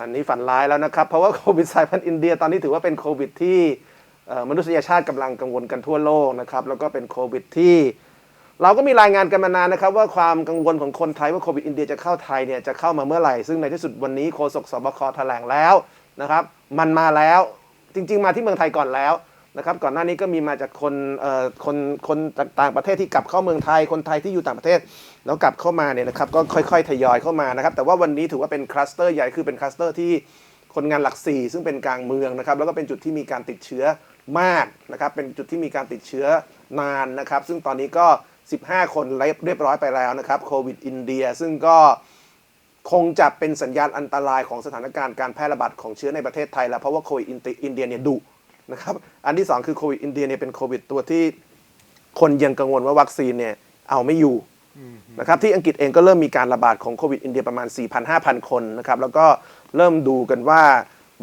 อันนี้ฝันร้ายแล้วนะครับ เพราะว่าโควิดสายพันธุ์อินเดียตอนนี้ถือว่าเป็นโควิดที่มนุษยชาติกำลังกังวลกันทั่วโลกนะครับ แล้วก็เป็นโควิดที่ เราก็มีรายงานกันมานานนะครับ ว่าความกังวลของคนไทยว่าโควิดอินเดียจะเข้าไทยเนี่ยจะเข้ามาเมื่อไหร่ ซึ่งในที่สุดวันนี้โฆษกสบคแถลงแล้วนะครับ มันมาแล้วจริง ๆ มาที่เมืองไทยก่อนแล้ว นะครับก่อนหน้านี้ก็มีมาจากคนเอ่อคนคนต่างประเทศที่กลับเข้าเมืองไทยคนไทยที่อยู่ต่างประเทศ แล้วกลับเข้ามาเนี่ยนะครับก็ค่อยๆทยอยเข้ามานะครับแต่ว่าวันนี้ถือว่าเป็นคลัสเตอร์ใหญ่คือเป็นคลัสเตอร์ที่คนงานหลักสี่ซึ่งเป็นกลางเมืองนะครับแล้วก็เป็นจุดที่มีการติดเชื้อมากนะครับเป็นจุดที่มีการติดเชื้อนานนะครับ ซึ่งตอนนี้ก็ 15 คนเรียบร้อยไปแล้วนะครับโควิดอินเดียซึ่งก็คงจะเป็นสัญญาณอันตรายของสถานการณ์การแพร่ระบาดของเชื้อในประเทศไทยแล้วเพราะว่าโควิดอินเดียเนี่ยดุ นะครับอันที่สองคือโควิดอินเดียเนี่ยเป็นโควิดตัวที่คนยังกังวลว่าวัคซีนเนี่ยเอาไม่อยู่นะครับที่อังกฤษเองก็เริ่มมีการระบาดของโควิดอินเดียประมาณ 4,000-5,000 คนนะครับแล้วก็เริ่มดูกันว่า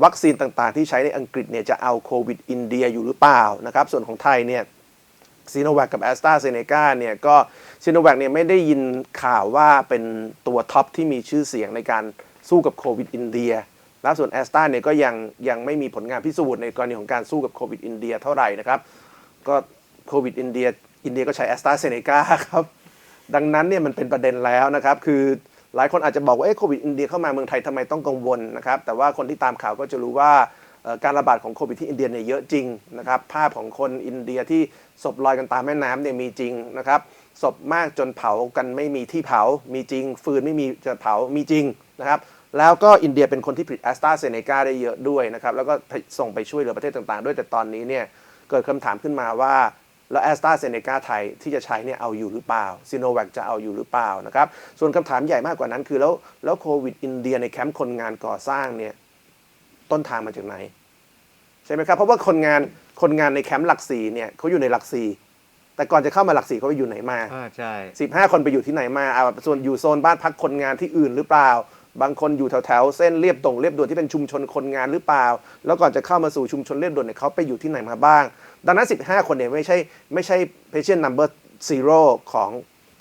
วัคซีนต่างๆ ที่ใช้ในอังกฤษเนี่ยจะเอาโควิดอินเดียอยู่หรือเปล่านะครับส่วนของไทยเนี่ยซีโนแวคกับแอสตราเซเนกาเนี่ยก็ซีโนแวคเนี่ยไม่ได้ยินข่าวว่าเป็นตัวท็อปที่มีชื่อเสียงในการสู้กับโควิดอินเดียแล้วส่วนแอสตาเนี่ยก็ยังยังไม่มีผลงานพิสูจน์ในกรณีของการสู้กับโควิดอินเดียเท่าไหร่นะครับ ก็โควิดอินเดียอินเดียก็ใช้แอสตราเซเนกาครับ ดังนั้นเนี่ยมันเป็นประเด็นแล้วนะครับ คือหลายคนอาจจะบอกว่าเอ๊ะโควิดอินเดียเข้ามาเมืองไทยทำไมต้องกังวลนะครับ แต่ว่าคนที่ตามข่าวก็จะรู้ว่าการระบาดของโควิดที่อินเดียเนี่ยเยอะจริงนะครับ ภาพของคนอินเดียที่ศพลอยกันตามแม่น้ำเนี่ยมีจริงนะครับ ศพมากจนเผากันไม่มีที่เผา มีจริง ฟืนไม่มีจะเผา มีจริงนะครับ แล้วก็อินเดียเป็นคนที่ผลิตแอสตราเซเนกาได้เยอะด้วยนะครับแล้วก็ส่งไปช่วยเหลือประเทศต่างๆ ด้วยแต่ตอนนี้เนี่ยเกิดคำถามขึ้นมาว่าแล้วแอสตราเซเนกาไทยที่จะใช้เนี่ยเอาอยู่หรือเปล่าซีโนแวคจะเอาอยู่หรือเปล่านะครับส่วนคำถามใหญ่มากกว่านั้นคือแล้วแล้วโควิดอินเดียในแคมป์คนงานก่อสร้างเนี่ยต้นทางมาจากไหน ใช่ไหมครับ เพราะว่าคนงานคนงานในแคมป์หลักสี่เนี่ยเขาอยู่ในหลักสี่แต่ก่อนจะเข้ามาหลักสี่เขาไปอยู่ไหนมาอ่าใช่15คนไปอยู่ที่ไหนมาอ่าส่วนอยู่โซนบ้านพักคนงานที่อื่นหรือเปล่า บางคนอยู่แถวๆเส้นเรียบตรงเรียบด่วนที่เป็นชุมชนคนงานหรือเปล่า แล้วก่อนจะเข้ามาสู่ชุมชนเรียบด่วนเนี่ยเขาไปอยู่ที่ไหนมาบ้าง ดังนั้น 15 คนเนี่ยไม่ใช่ไม่ใช่ patient number zero ของ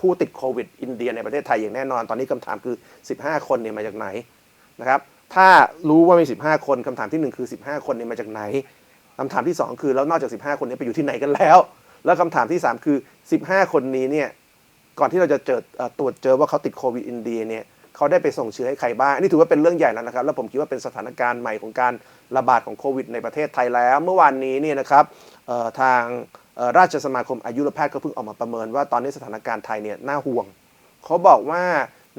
ผู้ติดโควิดอินเดียในประเทศไทยอย่างแน่นอน ตอนนี้คำถามคือ 15 คนเนี่ยมาจากไหนนะครับถ้ารู้ว่ามี 15 คนคำถามที่หนึ่งคือ 15 คนเนี่ยมาจากไหนคำถามที่ 2 คือแล้วนอกจาก 15 คนนี้ไปอยู่ที่ไหนกันแล้ว แล้วคำถามที่ 3 คือ 15 คนนี้เนี่ยก่อนที่เราจะเจอตรวจเจอว่าเขาติดโควิดอินเดียเนี่ย เขาได้ไปส่งเชื้อให้ใครบ้าง อันนี่ถือว่าเป็นเรื่องใหญ่แล้วนะครับ แล้วผมคิดว่าเป็นสถานการณ์ใหม่ของการระบาดของโควิดในประเทศไทยแล้ว เมื่อวานนี้เนี่ยนะครับทางราชสมาคมอายุรแพทย์ก็เพิ่งออกมาประเมินว่าตอนนี้สถานการณ์ไทยเนี่ยน่าห่วง เขาบอกว่า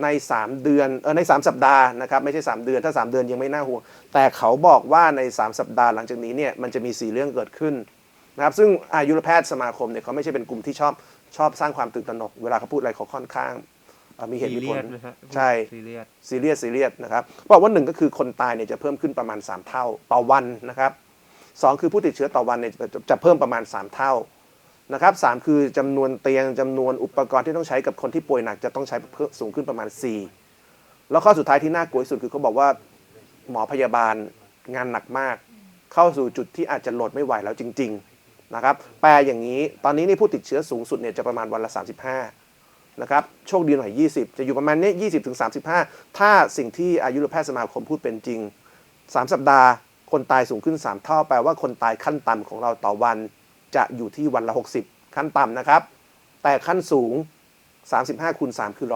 ใน 3 เดือนเออใน 3 สัปดาห์นะครับไม่ใช่ 3 เดือนถ้า 3 เดือนยังไม่น่าห่วง แต่เขาบอกว่าใน 3 สัปดาห์หลังจากนี้เนี่ยมันจะมี 4 เรื่องเกิดขึ้นนะครับซึ่งอายุรแพทย์สมาคมเนี่ยเขาไม่ใช่เป็นกลุ่มที่ชอบชอบสร้างความตื่นตระหนก เวลาเขาพูดอะไรเขาค่อนข้าง อ่อมีเหตุซีมีผเรียลสนะฮะใช่ ซีเรียส ซีเรียสซีเรียสนะครับบอกว่าหนึ่งก็คือคนตายเนี่ยจะเพิ่มขึ้นประมาณ 3 เท่าต่อวันนะครับสองคือผู้ติดเชื้อต่อวันเนี่ยจะจะเพิ่มประมาณ 3 เท่านะครับสามคือจำนวนเตียงจำนวนอุปกรณ์ที่ต้องใช้กับคนที่ป่วยหนักจะต้องใช้เพิ่มสูงขึ้นประมาณ 4 แล้วข้อสุดท้ายที่น่ากลัวที่สุดคือเขาบอกว่าหมอพยาบาลงานหนักมาก เข้าสู่จุดที่อาจจะโหลดไม่ไหวแล้วจริง ๆ นะครับแปลอย่างนี้ตอนนี้นี่ผู้ติดเชื้อสูงสุดเนี่ยจะประมาณวันละ 35 นะครับโชคดีหน่อย 20 จะอยู่ประมาณนี้ย20ถึง35 ถ้าสิ่งที่อายุรแพทย์สมาคมพูดเป็นจริง 3 สัปดาห์ คนตายสูงขึ้น 3 เท่าแปลว่าคนตายขั้นต่ำของเราต่อวันจะอยู่ที่วันละ 60 ขั้นต่ำนะครับ แต่ขั้นสูง 35คูณ3คือ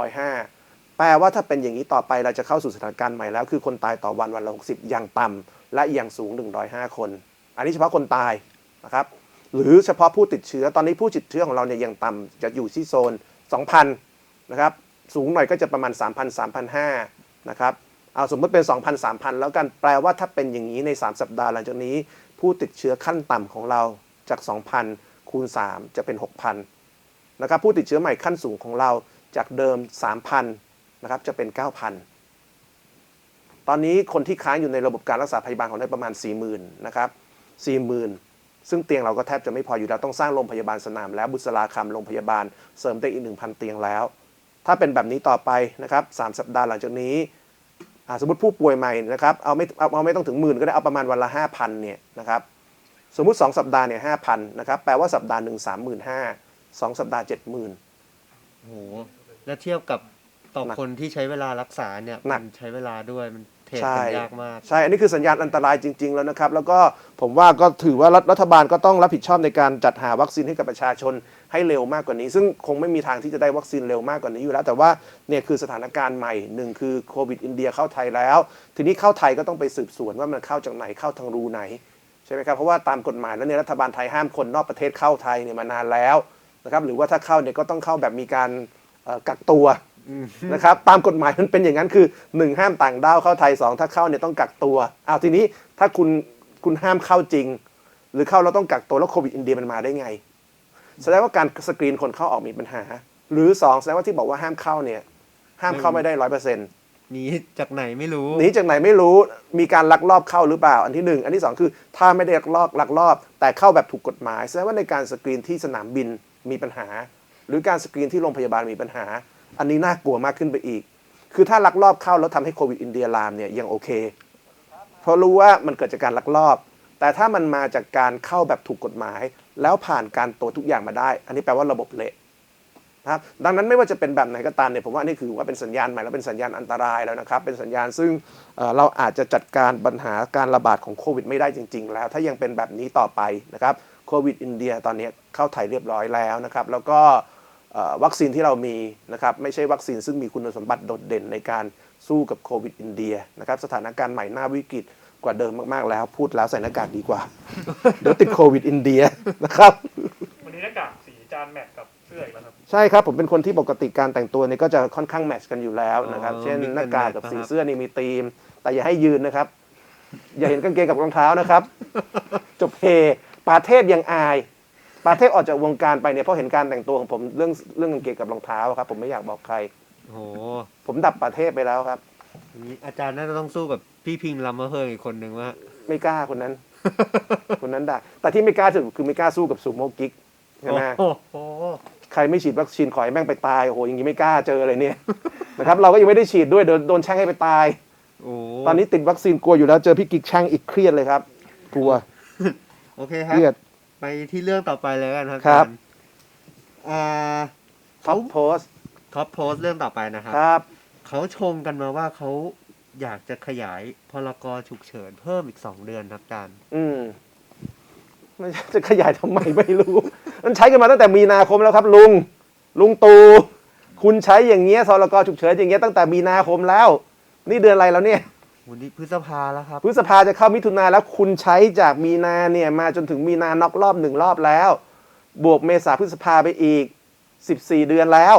105 แปลว่าถ้าเป็นอย่างนี้ต่อไปเราจะเข้าสู่สถานการณ์ใหม่แล้ว คือคนตายต่อวันวันละ 60 อย่างต่ำและอย่างสูง 105 คน อันนี้เฉพาะคนตายนะครับหรือเฉพาะผู้ติดเชื้อตอนนี้ผู้ติดเชื้อของเราเนี่ยยังต่ำจะอยู่ที่โซน 2,000นะครับสูงหน่อยก็จะประมาณ 3,000 3,500นะครับเอาสมมติเป็น 2,000 3,000 แล้วกันแปลว่าถ้าเป็นอย่างนี้ใน 3 สัปดาห์หลังจากนี้ ผู้ติดเชื้อขั้นต่ำของเราจาก 2,000 คูณ 3 จะเป็น 6,000นะครับผู้ติดเชื้อใหม่ขั้นสูงของเราจากเดิม 3,000นะครับจะเป็น 9,000 ตอนนี้คนที่ค้างอยู่ในระบบการรักษาพยาบาลของเราประมาณ 40,000นะครับ40,000 ซึ่งเตียงเราก็แทบจะไม่พออยู่แล้วต้องสร้างโรงพยาบาลสนามแล้วบุษราคำโรงพยาบาลเสริมเตียงอีก 1,000 เตียงแล้ว ถ้าเป็นแบบนี้ต่อไปนะครับ3สัปดาห์หลังจากนี้อ่าสมมติผู้ป่วยใหม่นะครับเอาไม่เอาเอาไม่ต้องถึงหมื่นก็ได้เอาประมาณวันละ 5,000เนี่ยนะครับสมมุติ 2 สัปดาห์เนี่ย5,000นะครับแปลว่าสัปดาห์หนึ่ง35,000 2สัปดาห์70,000โอ้โหแล้วเทียบกับต่อหนักคนที่ใช้เวลารักษาเนี่ยหนักมันใช้เวลาด้วยมัน เทรดใช่กันยากมาก ใช่ อันนี้คือสัญญาณอันตรายจริง ๆ แล้วนะครับ แล้วก็ผมว่าก็ถือว่ารัฐรัฐบาลก็ต้องรับผิดชอบในการจัดหาวัคซีนให้กับประชาชนให้เร็วมากกว่านี้ ซึ่งคงไม่มีทางที่จะได้วัคซีนเร็วมากกว่านี้อยู่แล้ว แต่ว่าเนี่ยคือสถานการณ์ใหม่หนึ่งคือโควิดอินเดียเข้าไทยแล้ว ทีนี้เข้าไทยก็ต้องไปสืบสวนว่ามันเข้าจากไหนเข้าทางรูไหนใช่ไหมครับเพราะว่าตามกฎหมายแล้วเนี่ยรัฐบาลไทยห้ามคนนอกประเทศเข้าไทยเนี่ยมานานแล้วนะครับหรือว่าถ้าเข้าเนี่ยก็ต้องเข้าแบบมีการเอ่อกักตัว นะครับตามกฎหมายมันเป็นอย่างนั้นคือ1ห้ามต่างด้าวเข้าไทย2ถ้าเข้าเนี่ยต้องกักตัวอ้าวทีนี้ถ้าคุณคุณห้ามเข้าจริง หรือเข้าแล้วต้องกักตัวแล้วโควิดอินเดียมันมาได้ไง แสดงว่าการสกรีนคนเข้าออกมีปัญหา หรือ2แสดงว่าที่บอกว่าห้ามเข้าเนี่ยห้ามเข้าไม่ได้ร้อยเปอร์เซ็นต์หนีจากไหนไม่รู้หนีจากไหนไม่รู้มีการลักลอบเข้าหรือเปล่า อันที่หนึ่งอันที่สองคือถ้าไม่ได้ลักลอบลักลอบ แต่เข้าแบบถูกกฎหมายแสดงว่าในการสกรีนที่สนามบินมีปัญหา หรือการสกรีนที่โรงพยาบาลมีปัญหา อันนี้น่ากลัวมากขึ้นไปอีก คือถ้าลักลอบเข้าแล้วทำให้โควิดอินเดียลามเนี่ยยังโอเค เพราะรู้ว่ามันเกิดจากการลักลอบ แต่ถ้ามันมาจากการเข้าแบบถูกกฎหมาย แล้วผ่านการตรวจทุกอย่างมาได้ อันนี้แปลว่าระบบเละนะครับดังนั้นไม่ว่าจะเป็นแบบไหนก็ตามเนี่ยผมว่านี่คือว่าเป็นสัญญาณใหม่แล้วเป็นสัญญาณอันตรายแล้วนะครับ เป็นสัญญาณซึ่งเเราอาจจะจัดการปัญหาการระบาดของโควิดไม่ได้จริง ๆ แล้ว ถ้ายังเป็นแบบนี้ต่อไปนะครับโควิดอินเดียตอนนี้เข้าไทยเรียบร้อยแล้วนะครับ แล้วก็ วัคซีนที่เรามีนะครับไม่ใช่วัคซีนซึ่งมีคุณสมบัติโดดเด่นในการสู้กับโควิดอินเดียนะครับสถานการณ์ใหม่น่าวิกฤตกว่าเดิมมากๆแล้ว พูดแล้วใส่หน้ากากดีกว่า เดี๋ยวติดโควิดอินเดียนะครับวันนี้หน้ากากสีจานแมทกับเสื้ออีกแล้วครับใช่ครับ ผมเป็นคนที่ปกติการแต่งตัวเนี่ยก็จะค่อนข้างแมทช์กันอยู่แล้วนะครับอ๋อเช่น mix and หน้ากากกับ match สีนะครับเสื้อนี่มีธีม แต่อย่าให้ยืนนะครับ อย่าเห็นกางเกงกับรองเท้านะครับ จบเพปาเทพยังอาย ปาเทพออกจากวงการไปเนี่ยเพราะเห็นการแต่งตัวของผมเรื่องเรื่องกางเกงกับรองเท้าครับ ผมไม่อยากบอกใคร โอ้โหผมดับปาเทพไปแล้วครับ อย่างนี้อาจารย์น่าจะต้องสู้กับพี่พิงลำมะเฮิงอีกคนนึงว่า ไม่กล้าคนนั้น คนนั้นด่าแต่ที่ไม่กล้าสุดคือไม่กล้าสู้กับซูโม่กิ๊กใช่ไหมโอ้โหใครไม่ฉีดวัคซีนขอให้แม่งไปตายโอ้โหอย่างนี้ไม่กล้าเจอเลยเนี่ย นะครับเราก็ยังไม่ได้ฉีดด้วยโดนโดนแช่งให้ไปตาย โอ้ตอนนี้ติดวัคซีนกลัวอยู่แล้วเจอพี่กิ๊กแช่งอีกเครียดเลยครับ กลัวโอเคคเครับรียด ไปที่เรื่องต่อไปเลยกันครับครับอาจาย์อ่าท็อปโพสต์ท็อปโพสต์เรื่องต่อไปนะครับ ครับ เขาชงกันมาว่าเขาอยากจะขยายพรกฉุกเฉินเพิ่มอีกสองเดือนครับอาจารย์ อืมไม่ใช่จะขยายทำไมไม่รู้ มันใช้กันมาตั้งแต่มีนาคมแล้วครับ ลุง ลุงตูคุณใช้อย่างเงี้ยสรกฉุกเฉินอย่างเงี้ยตั้งแต่มีนาคมแล้ว นี่เดือนอะไรแล้วเนี่ย วันนี้พฤษภาแล้วครับ พฤษภาจะเข้ามิถุนาแล้วคุณใช้จากมีนาเนี่ยมาจนถึงมีนานอกรอบหนึ่งรอบแล้ว บวกเมษาพฤษภาไปอีก 14 เดือนแล้ว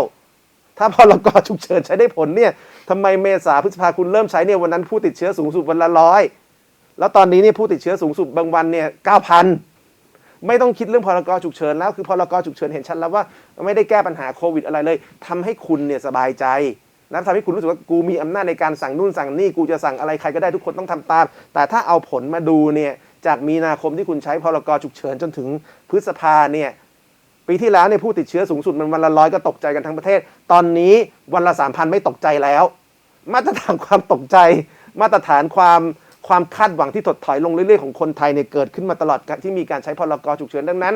ถ้าพรกฉุกเฉินใช้ได้ผลเนี่ยทำไมเมษาพฤษภาคุณเริ่มใช้เนี่ยวันนั้นผู้ติดเชื้อสูงสุดวันละร้อยแล้วตอนนี้เนี่ยผู้ติดเชื้อสูงสุดบางวันเนี่ยเก้าพันไม่ต้องคิดเรื่องพรกฉุกเฉินแล้วคือพรกฉุกเฉินเห็นชัดแล้วว่า ไม่ได้แก้ปัญหาโควิดอะไรเลยทำให้คุณเนี่ยสบายใจ นะทำให้คุณรู้สึกว่ากูมีอำนาจในการสั่งนู่นสั่งนี่กูจะสั่งอะไรใครก็ได้ทุกคนต้องทำตาม แต่ถ้าเอาผลมาดูเนี่ยจากมีนาคมที่คุณใช้พรกฉุกเฉินจนถึงพฤษภาเนี่ยปีที่แล้วเนี่ยผู้ติดเชื้อสูงสุดมันวันละร้อยก็ตกใจกันทั้งประเทศ ตอนนี้วันละสามพันไม่ตกใจแล้ว มาตรฐานความตกใจ มาตรฐานความความคาดหวังที่ถดถอยลงเรื่อยๆของคนไทยเนี่ยเกิดขึ้นมาตลอดที่มีการใช้พรกฉุกเฉินดังนั้น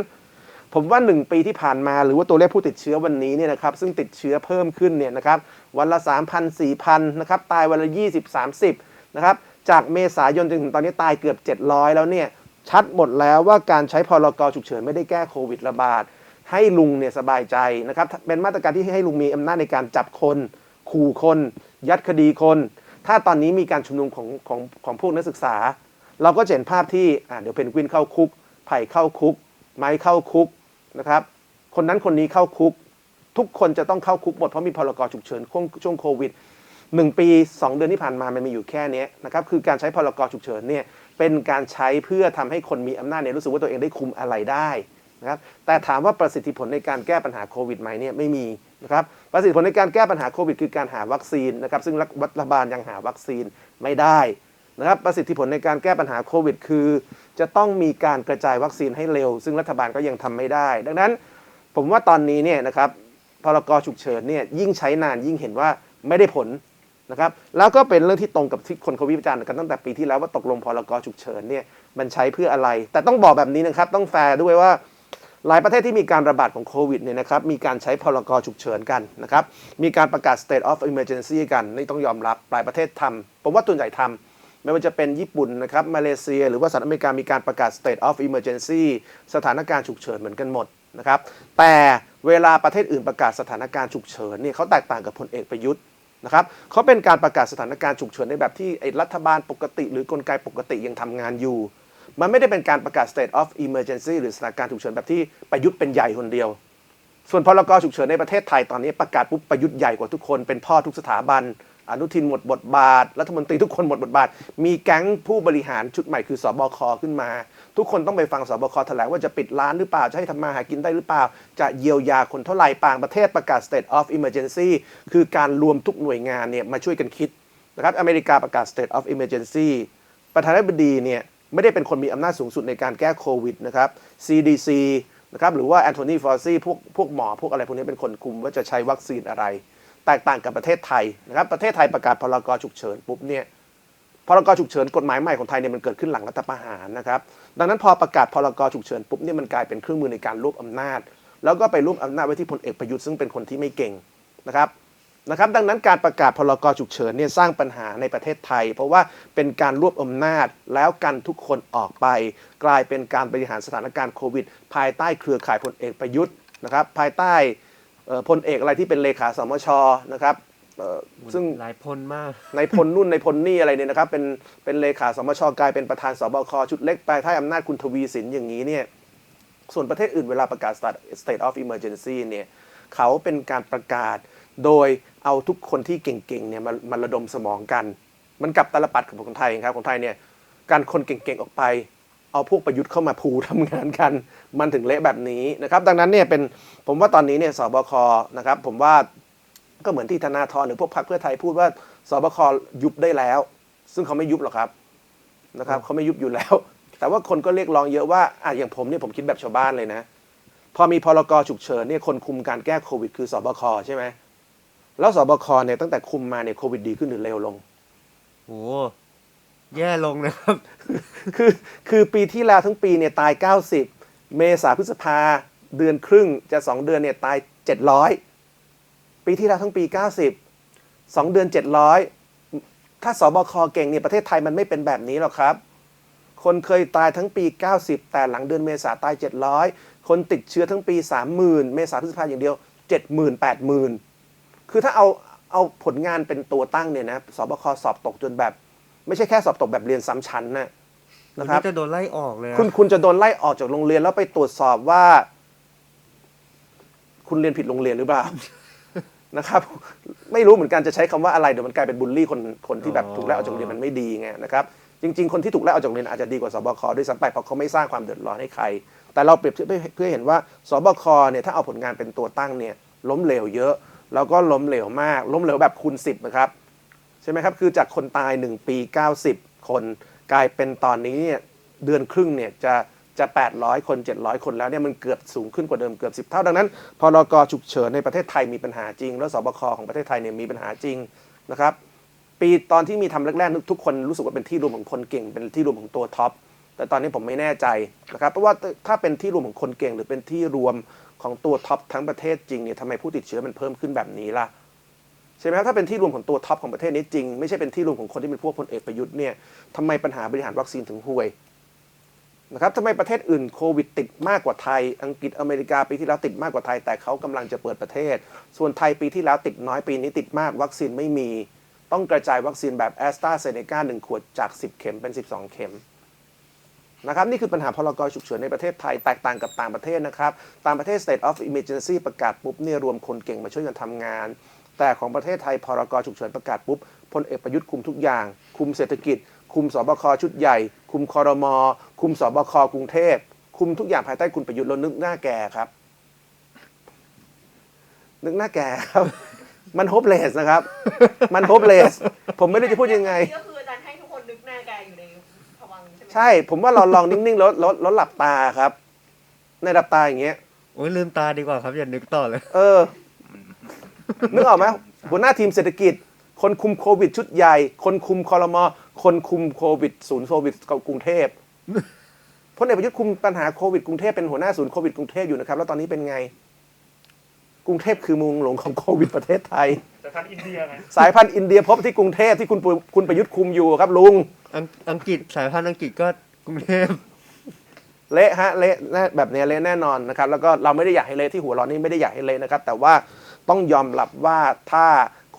ผมว่า 1 ปีที่ผ่านมาหรือว่าตัวเลขผู้ติดเชื้อวันนี้เนี่ยนะครับซึ่งติดเชื้อเพิ่มขึ้นเนี่ยนะครับวันละ 3,000 4,000นะครับตายวันละ 20 30นะครับจากเมษายนจนถึงตอนนี้ตายเกือบ 700 แล้วเนี่ยชัดหมดแล้วว่าการใช้พรกฉุกเฉินไม่ได้แก้โควิดระบาด ให้ลุงเนี่ยสบายใจนะครับเป็นมาตรการที่ให้ลุงมีอำนาจในการจับคน ขู่คน ยัดคดีคน ถ้าตอนนี้มีการชุมนุมของของของพวกนักศึกษา เราก็เห็นภาพที่อ่าเดี๋ยวเพนกวินเข้าคุกไผ่เข้าคุก ไม้เข้าคุก นะครับ คนนั้นคนนี้เข้าคุก ทุกคนจะต้องเข้าคุกหมดเพราะมีพรกฉุกเฉินช่วงโควิดหนึ่งปี 2 เดือนที่ผ่านมามันมีอยู่แค่นี้นะครับคือการใช้พรกฉุกเฉินเนี่ยเป็นการใช้เพื่อทำให้คนมีอำนาจเนี่ยรู้สึกว่าตัวเองได้คุมอะไรได้นะครับแต่ถามว่าประสิทธิผลในการแก้ปัญหาโควิดไหมเนี่ยไม่มีนะครับประสิทธิผลในการแก้ปัญหาโควิด คือการหาวัคซีนนะครับซึ่งรัฐบาลยังหาวัคซีนไม่ได้ นะครับประสิทธิผลในการแก้ปัญหาโควิด คือ จะต้องมีการกระจายวัคซีนให้เร็ว ซึ่งรัฐบาลก็ยังทำไม่ได้ ดังนั้นผมว่าตอนนี้เนี่ยนะครับพรกฉุกเฉินเนี่ยยิ่งใช้นานยิ่งเห็นว่าไม่ได้ผลนะครับแล้วก็เป็นเรื่องที่ตรงกับที่คนเขาวิจารณ์กันตั้งแต่ปีที่แล้วว่าตกลงพรกฉุกเฉินเนี่ยมันใช้เพื่ออะไร แต่ต้องบอกแบบนี้นะครับต้องแฟร์ด้วยว่าหลายประเทศที่มีการระบาดของโควิดเนี่ยนะครับมีการใช้พรกฉุกเฉินกันนะครับมีการประกาศ state of emergency กันนี่ต้องยอมรับหลายประเทศทำผมว่าตัวใหญ่ทำ ไม่ว่าจะเป็นญี่ปุ่นนะครับมาเลเซีย หรือว่าสหรัฐอเมริกามีการประกาศ state of emergency สถานการณ์ฉุกเฉินเหมือนกันหมดนะครับแต่เวลาประเทศอื่นประกาศสถานการณ์ฉุกเฉินเนี่ยเขาแตกต่างกับพลเอกประยุทธ์นะครับเขาเป็นการประกาศสถานการณ์ฉุกเฉินในแบบที่รัฐบาลปกติ หรือกลไกปกติยังทำงานอยู่ มันไม่ได้เป็นการประกาศ state of emergency หรือสถานการณ์ฉุกเฉินแบบที่ประยุทธ์เป็นใหญ่คนเดียว ส่วนพรกฉุกเฉินในประเทศไทยตอนนี้ประกาศปุ๊บประยุทธ์ใหญ่กว่าทุกคนเป็นพ่อทุกสถาบัน อนุทินหมดบทบาท รัฐมนตรีทุกคนหมดบทบาท มีแก๊งผู้บริหารชุดใหม่คือสบคขึ้นมา ทุกคนต้องไปฟังสบคแถลงว่าจะปิดร้านหรือเปล่า จะให้ทำมาหากินได้หรือเปล่า จะเยียวยาคนเท่าไหร่ต่างประเทศประกาศ state of emergency คือการรวมทุกหน่วยงานเนี่ยมาช่วยกันคิดนะครับอเมริกาประกาศ state of emergency ประธานาธิบดีเนี่ยไม่ได้เป็นคนมีอำนาจสูงสุดในการแก้โควิดนะครับ CDC นะครับหรือว่าแอนโทนีฟอร์ซีพวกพวกหมอพวกอะไรพวกนี้เป็นคนคุมว่าจะใช้วัคซีนอะไร แตกต่างกับประเทศไทยนะครับประเทศไทยประกาศพรกฉุกเฉินปุ๊บเนี่ยพรกฉุกเฉินกฎหมายใหม่ของไทยเนี่ยมันเกิดขึ้นหลังรัฐประหารนะครับดังนั้นพอประกาศพรกฉุกเฉินปุ๊บเนี่ยมันกลายเป็นเครื่องมือในการรวบอำนาจ แล้วก็ไปรวบอำนาจไว้ที่พลเอกประยุทธ์ซึ่งเป็นคนที่ไม่เก่งนะครับนะครับดังนั้นการประกาศพรกฉุกเฉินเนี่ยสร้างปัญหาในประเทศไทย เพราะว่าเป็นการรวบอำนาจแล้วกันทุกคนออกไป กลายเป็นการบริหารสถานการณ์โควิด ภายใต้เครือข่ายพลเอกประยุทธ์นะครับภายใต้ พลเอกอะไรที่เป็นเลขาสมชนะครับเอ่อซึ่งหลายพลมากในพลนุ่นในพลนี่อะไรเนี่ยนะครับเป็นเป็นเลขาสมชกลายเป็นประธานสบคชุดเล็กภายใต้อำนาจคุณทวีสินอย่างนี้เนี่ยส่วนประเทศอื่นเวลาประกาศ state- state of emergency เนี่ยเขาเป็นการประกาศโดยเอาทุกคนที่เก่งๆเนี่ยมามาระดมสมองกัน มันกลับตลปัดกับคนไทยครับคนไทยเนี่ยการคนเก่งๆออกไป เอาพวกประยุทธ์เข้ามาผูทำงานกัน มันถึงเละแบบนี้นะครับดังนั้นเนี่ยเป็นผมว่าตอนนี้เนี่ยสบคนะครับผมว่าก็เหมือนที่ธนาธรหรือพวกพรรคเพื่อไทยพูดว่าสบคยุบได้แล้ว ซึ่งเขาไม่ยุบหรอกครับนะครับเขาไม่ยุบอยู่แล้ว แต่ว่าคนก็เรียกร้องเยอะว่าอะอย่างผมเนี่ยผมคิดแบบชาวบ้านเลยนะ พอมีพรกฉุกเฉินเนี่ยคนคุมการแก้โควิดคือสบคใช่ไหมแล้วสบคเนี่ยตั้งแต่คุมมาเนี่ยโควิดดีขึ้นหรือเร็วลงโห แย่ลงนะครับ คือคือปีที่แล้วทั้งปีเนี่ยตาย 90 เมษาพฤษภาเดือนครึ่งจะ 2 เดือนเนี่ยตาย 700 ปีที่แล้วทั้งปี 90 2 เดือน 700 ถ้าสบคเก่งเนี่ยประเทศไทยมันไม่เป็นแบบนี้หรอกครับ คนเคยตายทั้งปี 90 แต่หลังเดือนเมษาตาย 700 คนติดเชื้อทั้งปี 30,000 เมษาพฤษภาอย่างเดียว 70,000 80,000 คือถ้าเอาเอาผลงานเป็นตัวตั้งเนี่ยนะสบคสอบตกจนแบบ ไม่ใช่แค่สอบตกแบบเรียนซ้ำชั้นนะวันนะครับนี้จะโดนไล่ออกเลยอะคุณคุณจะโดนไล่ออกจากโรงเรียนแล้วไปตรวจสอบว่า คุณเรียนผิดโรงเรียนหรือเปล่านะครับ ไม่รู้เหมือนกันจะใช้คำว่าอะไรเดี๋ยวมันกลายเป็นบูลลี่คนคนที่แบบถูกไล่ออกจากโรงเรียนมันไม่ดีไงนะครับจริง ๆ คนที่ถูกไล่ออกจากโรงเรียนอาจจะดีกว่าสบคด้วยซ้ำไปเพราะเขาไม่สร้างความเดือดร้อนให้ใคร แต่เราเปรียบเทียบให้เพื่อเห็นว่าสบคเนี่ยถ้าเอาผลงานเป็นตัวตั้งเนี่ยล้มเหลวเยอะ แล้วก็ล้มเหลวมาก ล้มเหลวแบบคูณสิบนะครับ ใช่ไหมครับ คือจากคนตาย 1 ปี 90 คน กลายเป็นตอนนี้เนี่ยเดือนครึ่งเนี่ยจะจะ 800 คน 700 คนแล้วเนี่ยมันเกือบสูงขึ้นกว่าเดิมเกือบ 10 เท่าดังนั้น พรกฉุกเฉินในประเทศไทยมีปัญหาจริง แล้วสบคของประเทศไทยเนี่ยมีปัญหาจริงนะครับปีตอนที่มีทำแรกๆทุกคนรู้สึกว่าเป็นที่รวมของคนเก่ง เป็นที่รวมของตัวท็อปแต่ตอนนี้ผมไม่แน่ใจนะครับเพราะว่าถ้าเป็นที่รวมของคนเก่ง หรือเป็นที่รวมของตัวท็อปทั้งประเทศจริงเนี่ยทำไมผู้ติดเชื้อมันเพิ่มขึ้นแบบนี้ล่ะ ใช่ไหมครับถ้าเป็นที่รวมของตัวท็อปของประเทศนี้จริง ไม่ใช่เป็นที่รวมของคนที่เป็นพวกพลเอกประยุทธ์เนี่ยทำไมปัญหาบริหารวัคซีนถึงห่วยนะครับทำไมประเทศอื่นโควิดติดมากกว่าไทย อังกฤษอเมริกาปีที่แล้วติดมากกว่าไทย แต่เขากำลังจะเปิดประเทศ ส่วนไทยปีที่แล้วติดน้อยปีนี้ติดมากวัคซีนไม่มี ต้องกระจายวัคซีนแบบแอสตราเซเนกาหนึ่งขวดจาก 10 เข็มเป็น 12 เข็มนะครับนี่คือปัญหาพลกรฉุกเฉินในประเทศไทยแตกต่างกับต่างประเทศนะครับ ต่างประเทศ state of emergency ประกาศปุ๊บเนี่ยรวมคนเก่งมาช่วยกันทำงาน แต่ของประเทศไทยพรกฉุกเฉินประกาศปุ๊บพลเอกประยุทธ์คุมทุกอย่าง คุมเศรษฐกิจ คุมสบคชุดใหญ่ คุมคอรมอคุมสบคกรุงเทพ คุมทุกอย่างภายใต้คุณประยุทธ์แล้วนึกหน้าแก่ครับ นึกหน้าแก่ครับ มันโฮปเลสนะครับ มันโฮปเลสผมไม่รู้จะพูดยังไง ก็คืออาจารย์ให้ทุกคนนึกหน้าแกอยู่ในภวังค์ใช่ไหมใช่ ผมว่าเราลองนิ่งๆแล้วแล้วแล้วหลับตาครับ ในหลับตาอย่างเงี้ย โอ้ยลืมตาดีกว่าครับอย่านึกต่อเลย เออ นึกออกไหมหัวหน้าทีมเศรษฐกิจ คนคุมโควิด ชุดใหญ่ คนคุมคอรมอคนคุมโควิดศูนย์โควิดกรุงเทพผพลเอกประยุทธ์คุมปัญหาโควิดกรุงเทพเป็นหัวหน้าศูนย์โควิดกรุงเทพอยู่นะครับ แล้วตอนนี้เป็นไง กรุงเทพคือเมุงหลวงของโควิดประเทศไทยแต่ทันอินเดียไงสายพันธุ์อินเดียพบที่กรุงเทพที่คุณปุคุณประยุทธ์คุมอยู่ครับลุง อังอังกฤษสายพันธุ์อังกฤษก็กรุงเทพเละฮะเละแน่แบบเนี้ยเละแน่นอนนะครับ แล้วก็เราไม่ได้อยากให้เละที่หัวเราะนี่ไม่ได้อยากให้เละนะครับ แต่ว่า ต้องยอมรับว่าถ้า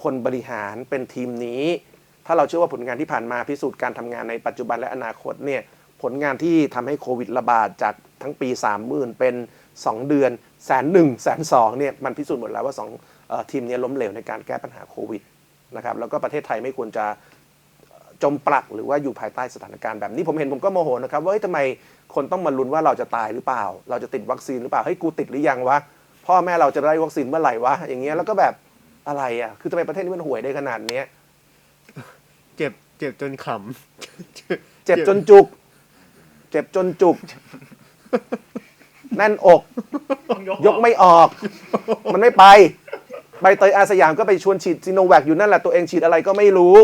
คนบริหารเป็นทีมนี้ ถ้าเราเชื่อว่าผลงานที่ผ่านมาพิสูจน์การทำงานในปัจจุบันและอนาคตเนี่ยผลงานที่ทำให้โควิดระบาดจากทั้งปี 30,000 เป็น 2 เดือนแสนหนึ่งแสนสองเนี่ยมันพิสูจน์หมดแล้วว่าสองทีมนี้ล้มเหลวในการแก้ปัญหาโควิดนะครับแล้วก็ประเทศไทยไม่ควรจะจมปลักหรือว่าอยู่ภายใต้สถานการณ์แบบนี้ผมเห็นผมก็โมโหนะครับว่าทำไมคนต้องมาลุ้นว่าเราจะตายหรือเปล่า เราจะติดวัคซีนหรือเปล่าเฮ้ยกูติดหรือยังวะ พ่อแม่เราจะได้วัคซีนเมื่อไหร่วะอย่างเงี้ยแล้วก็แบบอะไรอะ คือทำไมประเทศนี้มันห่วยได้ขนาดเนี้ยเจ็บเจ็บจนขำเจ็บจนจุก เจ็บจนจุกแน่นอกต้องยกยกไม่ออก มันไม่ไป ใบเตยอาสยามก็ไปชวนฉีดซีโนแวคอยู่นั่นแหละตัวเองฉีดอะไรก็ไม่รู้